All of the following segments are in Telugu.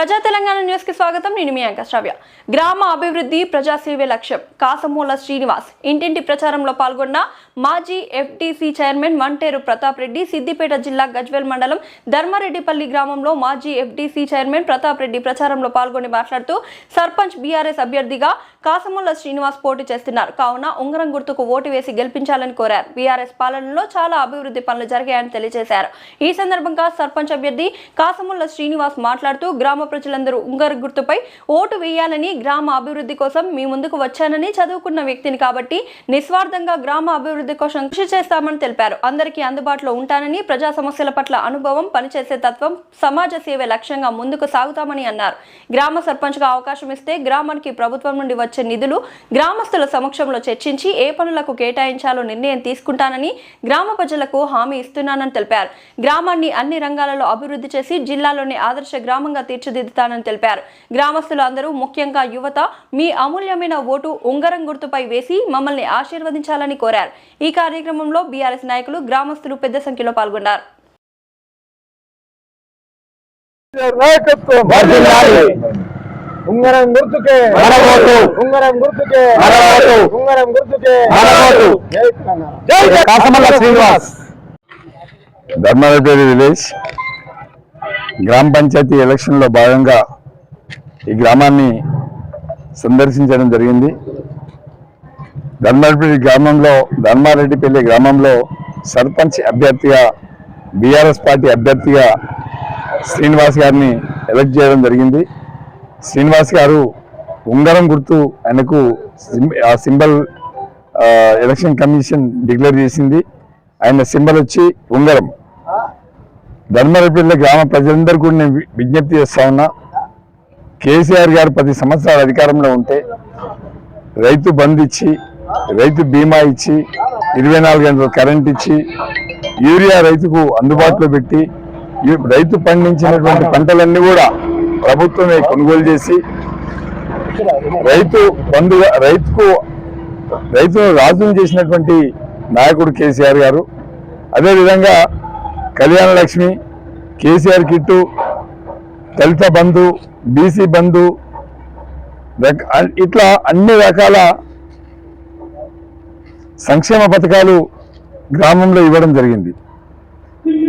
ప్రజా తెలంగాణ న్యూస్కి స్వాగతం. నేను మీ అంక శ్రావ్య. గ్రామ అభివృద్ధి ప్రజాసేవే లక్ష్యం. కాసమూల శ్రీనివాస్. ఇంటింటి ప్రచారంలో పాల్గొన్న మాజీ ఎఫ్టీసీ చైర్మన్ వంటేరు ప్రతాప్ రెడ్డి సిద్దిపేట జిల్లా గజ్వేల్ మండలం ధర్మారెడ్డిపల్లి గ్రామంలో మాజీ ఎఫ్టీసీ చైర్మన్ ప్రతాప్ రెడ్డి ప్రచారంలో పాల్గొని మాట్లాడుతూ సర్పంచ్ బీఆర్ఎస్ అభ్యర్థిగా కాసమూల శ్రీనివాస్ పోటీ చేస్తున్నారు. కావున ఉంగరం గుర్తుకు ఓటు వేసి గెలిపించాలని కోరారు. బీఆర్ఎస్ పాలనలో చాలా అభివృద్ధి పనులు జరిగాయని తెలియజేశారు. ఈ సందర్భంగా సర్పంచ్ అభ్యర్థి కాసమూల శ్రీనివాస్ మాట్లాడుతూ గ్రామ ప్రజలందరూ ఉంగర గుర్తుపై ఓటు వేయాలని గ్రామ అభివృద్ధి కోసం మీ ముందుకు వచ్చానని చదువుకున్న వ్యక్తిని కాబట్టి నిస్వార్థంగా గ్రామ అభివృద్ధి కోసం కృషి చేస్తామని తెలిపారు. అందరికీ అందుబాటులో ఉంటానని ప్రజా సమస్యల పట్ల అనుభవం పనిచేసే తత్వం సమాజ సేవ లక్ష్యంగా ముందుకు సాగుతామని అన్నారు. గ్రామ సర్పంచ్గా అవకాశం ఇస్తే గ్రామానికి ప్రభుత్వం నుండి వచ్చే నిధులు గ్రామస్తుల సమక్షంలో చర్చించి ఏ పనులకు కేటాయించాలో నిర్ణయం తీసుకుంటానని గ్రామ ప్రజలకు హామీ ఇస్తున్నానని తెలిపారు. గ్రామాన్ని అన్ని రంగాలలో అభివృద్ధి చేసి జిల్లాలోని ఆదర్శ గ్రామంగా తీర్చిదిద్దుతానని తెలిపారు. గ్రామస్తులు అందరూ ముఖ్యంగా యువత మీ అమూల్యమైన ఓటు ఉంగరం గుర్తుపై వేసి మమ్మల్ని ఆశీర్వదించాలని కోరారు. ఈ కార్యక్రమంలో బీఆర్ఎస్ నాయకులు గ్రామస్తులు పెద్ద సంఖ్యలో పాల్గొన్నారు. నాయకత్వం. ఉంగరం గుర్తుకే. ఉంగరం గుర్తుకే. ఉంగరం గుర్తుకే. కాసమల్ల శ్రీనివాస్. ధర్మారెడ్డి విలేజ్ గ్రామ పంచాయతీ ఎలక్షన్లో భాగంగా ఈ గ్రామాన్ని సందర్శించడం జరిగింది. ధర్మారెడ్డిపల్లి గ్రామంలో ధర్మారెడ్డిపల్లి గ్రామంలో సర్పంచ్ అభ్యర్థిగా బీఆర్ఎస్ పార్టీ అభ్యర్థిగా శ్రీనివాస్ గారిని ఎలక్ట్ చేయడం జరిగింది. శ్రీనివాస్ గారు ఉంగరం గుర్తు ఆయనకు ఆ సింబల్ ఎలక్షన్ కమిషన్ డిక్లేర్ చేసింది. ఆయన సింబల్ వచ్చి ఉంగరం. ధర్మరపల్లి గ్రామ ప్రజలందరూ కూడా నేను విజ్ఞప్తి చేస్తా ఉన్నా. కేసీఆర్ గారు పది సంవత్సరాల అధికారంలో ఉంటే రైతు బంద్ ఇచ్చి రైతు బీమా ఇచ్చి ఇరవై నాలుగు గంటల కరెంట్ ఇచ్చి యూరియా రైతుకు అందుబాటులో పెట్టి రైతు పండించినటువంటి పంటలన్నీ కూడా ప్రభుత్వమే కొనుగోలు చేసి రైతు బంధుగా రైతుకు రైతును రాజును చేసినటువంటి నాయకుడు కేసీఆర్ గారు. అదేవిధంగా కళ్యాణ లక్ష్మి కేసీఆర్ కిట్టు దళిత బంధు బీసీ బంధు ఇట్లా అన్ని రకాల సంక్షేమ పథకాలు గ్రామంలో ఇవ్వడం జరిగింది.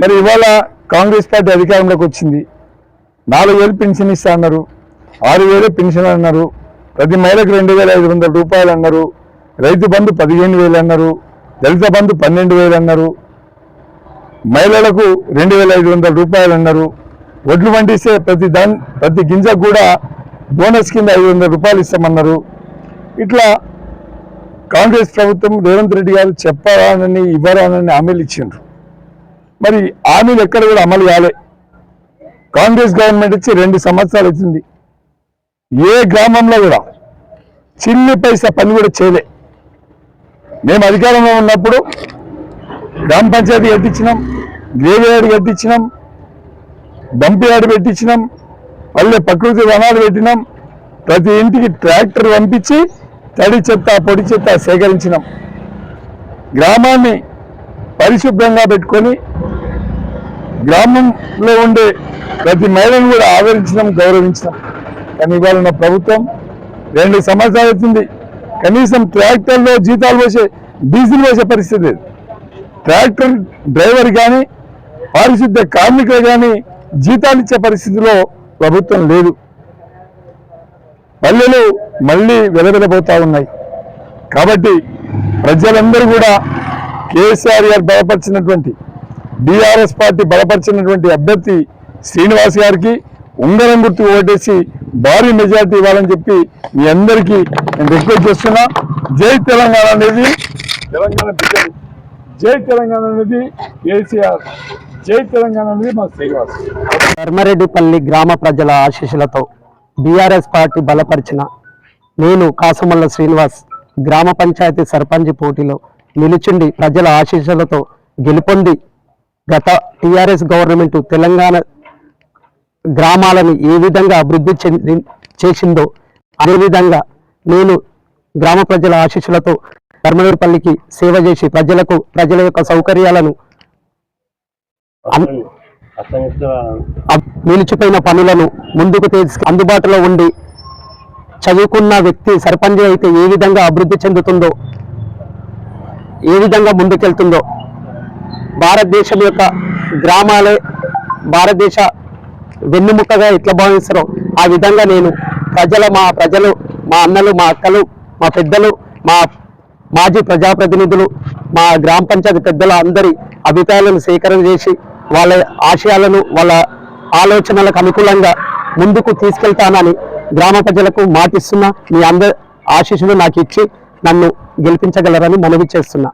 మరి ఇవాళ కాంగ్రెస్ పార్టీ అధికారంలోకి వచ్చింది. నాలుగు వేలు పెన్షన్ ఇస్తా అన్నారు. ఆరు వేలు పెన్షన్ అన్నారు. ప్రతి మహిళకు రెండు వేల ఐదు వందల రూపాయలు అన్నారు. రైతు బంధు పదిహేను వేలు అన్నారు. దళిత బంధు పన్నెండు వేలు అన్నారు. మహిళలకు రెండు వేల ఐదు వందల రూపాయలు అన్నారు. ఒడ్లు పండిస్తే ప్రతి దాని ప్రతి గింజకు కూడా బోనస్ కింద ఐదు వందల రూపాయలు ఇస్తామన్నారు. ఇట్లా కాంగ్రెస్ ప్రభుత్వం రేవంత్ రెడ్డి గారు చెప్పరానని ఇవ్వరానని హామీలు ఇచ్చిండ్రు. మరి హామీలు ఎక్కడ కూడా అమలు కాలే. కాంగ్రెస్ గవర్నమెంట్ వచ్చి రెండు సంవత్సరాలు అవుతుంది. ఏ గ్రామంలో కూడా చిన్ని పైసా పని కూడా చేయలే. మేము అధికారంలో ఉన్నప్పుడు గ్రామ పంచాయతీ కట్టించినాం గ్రేవ్యార్డ్ కట్టించినాం డంప్ యార్డ్ పెట్టించినాం పల్లె ప్రకృతి వనాలు పెట్టినాం ప్రతి ఇంటికి ట్రాక్టర్ పంపించి తడి చెత్త పొడి చెత్త సేకరించినాం. గ్రామాన్ని పరిశుభ్రంగా పెట్టుకొని గ్రామంలో ఉండే ప్రతి మహిళను కూడా ఆదరించడం గౌరవించడం కానీ ఇవాళ ఉన్న ప్రభుత్వం రెండు సంవత్సరాలు అవుతుంది. కనీసం ట్రాక్టర్లో జీతాలు పోసే డీజిల్ పోసే పరిస్థితి లేదు. ట్రాక్టర్ డ్రైవర్ కానీ పారిశుద్ధ కార్మికులు కానీ జీతాలు ఇచ్చే పరిస్థితిలో ప్రభుత్వం లేదు. పల్లెలు మళ్ళీ వెలవెలబోతూ ఉన్నాయి. కాబట్టి ప్రజలందరూ కూడా కేసీఆర్ గారు బలపరిచినటువంటి బీఆర్ఎస్ పార్టీ బలపరిచినటువంటి అభ్యర్థి శ్రీనివాస్ గారికి ఉంగరం గుర్తు ఓటేసి భారీ మెజార్టీ ఇవ్వాలని చెప్పి మీ అందరికీ నేను రిక్వెస్ట్ చేస్తున్నా. జై తెలంగాణ అనేది. తెలంగాణ బిడ్డలు జై తెలంగాణ అనేది కేసీఆర్. జై తెలంగాణ అనేది మా శ్రీనివాస్. ధర్మారెడ్డిపల్లి గ్రామ ప్రజల ఆశీస్సులతో బీఆర్ఎస్ పార్టీ బలపరిచిన నేను కాసమల్ల శ్రీనివాస్ గ్రామ పంచాయతీ సర్పంచ్ పోటీలో నిలుచుండి ప్రజల ఆశీస్సులతో గెలుపొంది గత టీఆర్ఎస్ గవర్నమెంట్ తెలంగాణ గ్రామాలను ఏ విధంగా అభివృద్ధి చెంది చేసిందో అదేవిధంగా నేను గ్రామ ప్రజల ఆశీస్సులతో ధర్మవరపల్లికి సేవ చేసి ప్రజలకు ప్రజల యొక్క సౌకర్యాలను నిలిచిపోయిన పనులను ముందుకు తీసుకు అందుబాటులో ఉండి చదువుకున్న వ్యక్తి సర్పంచ్ అయితే ఏ విధంగా అభివృద్ధి చెందుతుందో ఏ విధంగా ముందుకెళ్తుందో భారతదేశం యొక్క గ్రామాలే భారతదేశ వెన్నుముక్కగా ఎట్లా భావిస్తారో ఆ విధంగా నేను ప్రజల మా ప్రజలు మా అన్నలు మా అక్కలు మా పెద్దలు మా మాజీ ప్రజాప్రతినిధులు మా గ్రామ పంచాయతీ పెద్దల అందరి అభిప్రాయాలను సేకరణ చేసి వాళ్ళ ఆశయాలను వాళ్ళ ఆలోచనలకు అనుకూలంగా ముందుకు తీసుకెళ్తానని గ్రామ ప్రజలకు మాటిస్తున్నా మీ అందరి ఆశీస్సులు నాకు ఇచ్చి నన్ను గెలిపించగలరని మనవి చేస్తున్నా.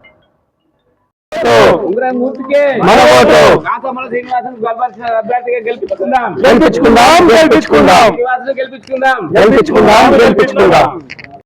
గెలిపించుకుందాం గెలిపించుకుందాం. గెలిపించుకుందాం. గెలిపించుకుందాం గెలిపించుకుందాం.